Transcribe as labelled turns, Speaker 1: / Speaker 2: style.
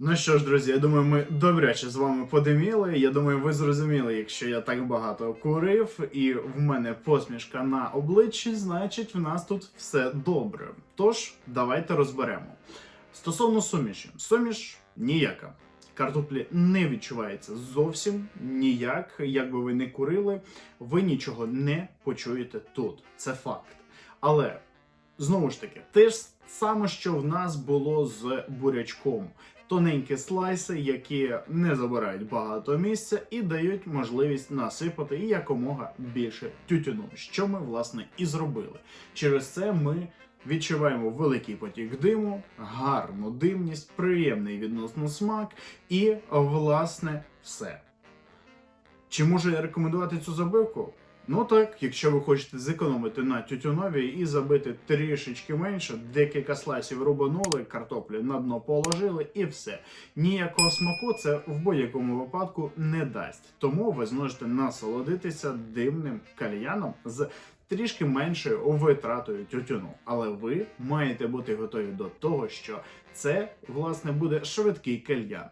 Speaker 1: Ну що ж, друзі, я думаю, ми добряче з вами подиміли. Я думаю, ви зрозуміли, якщо я так багато курив, і в мене посмішка на обличчі, значить в нас тут все добре. Тож, давайте розберемо. Стосовно суміші, суміш ніяка. Картоплі не відчувається зовсім ніяк. Якби ви не курили, ви нічого не почуєте тут. Це факт. Але знову ж таки, те ж саме, що в нас було з бурячком. Тоненькі слайси, які не забирають багато місця і дають можливість насипати якомога більше тютюну, що ми власне і зробили. Через це ми відчуваємо великий потік диму, гарну димність, приємний відносно смак і, власне, все. Чи можу я рекомендувати цю забивку? Ну так, якщо ви хочете зекономити на тютюнові і забити трішечки менше, декілька слайсів рубанули, картоплі на дно положили і все. Ніякого смаку це в будь-якому випадку не дасть. Тому ви зможете насолодитися димним кальяном з трішки меншою витратою тютюну. Але ви маєте бути готові до того, що це власне буде швидкий кальян.